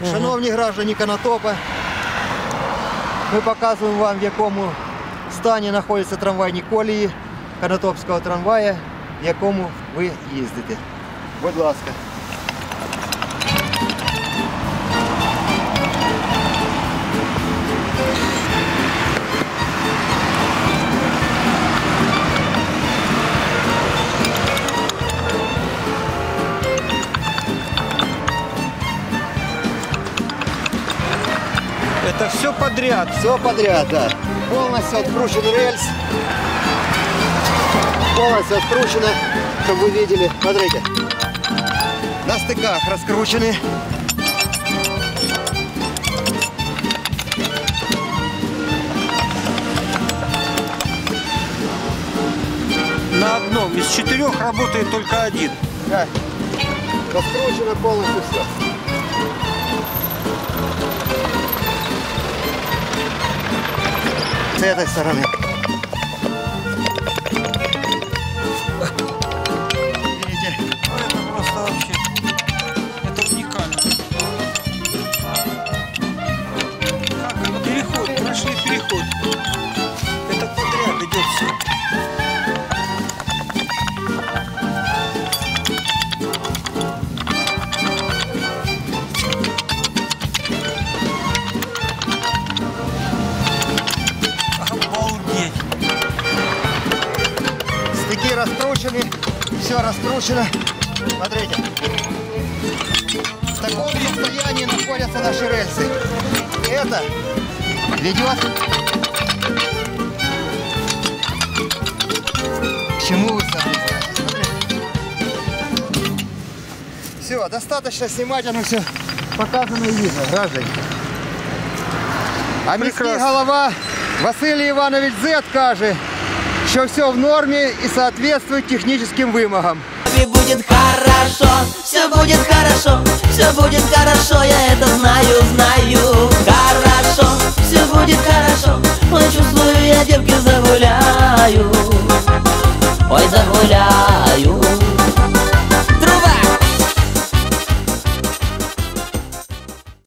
Так, шановні граждані Конотопа, ми показуємо вам, в якому стані знаходяться трамвайні колії Конотопського трамвая, в якому ви їздите. Будь ласка. Это все подряд. Все подряд, да. Полностью откручен рельс. Полностью откручено, чтобы вы видели. Смотрите. На стыках раскручены. На одном из четырех работает только один. Да. Раскручено полностью все. С этой стороны. Видите? Ну, это просто вообще... Это уникально. Как? Переход, прошли переход. Это подряд идет все. раскручены, все раскручено. Смотрите. В таком состоянии находятся наши рельсы. Это ведет к чему вы сами Все, достаточно снимать, оно все показано и видно, граждане. А міський Прекрасно. голова Василій Іванович Зет каже, що все в нормі і соответствует технічним вимогам. И будет хорошо, все будет хорошо, все будет хорошо, я это знаю, знаю. Хорошо, все будет хорошо, ой, чувствую, я девки загуляю. Ой, загуляю.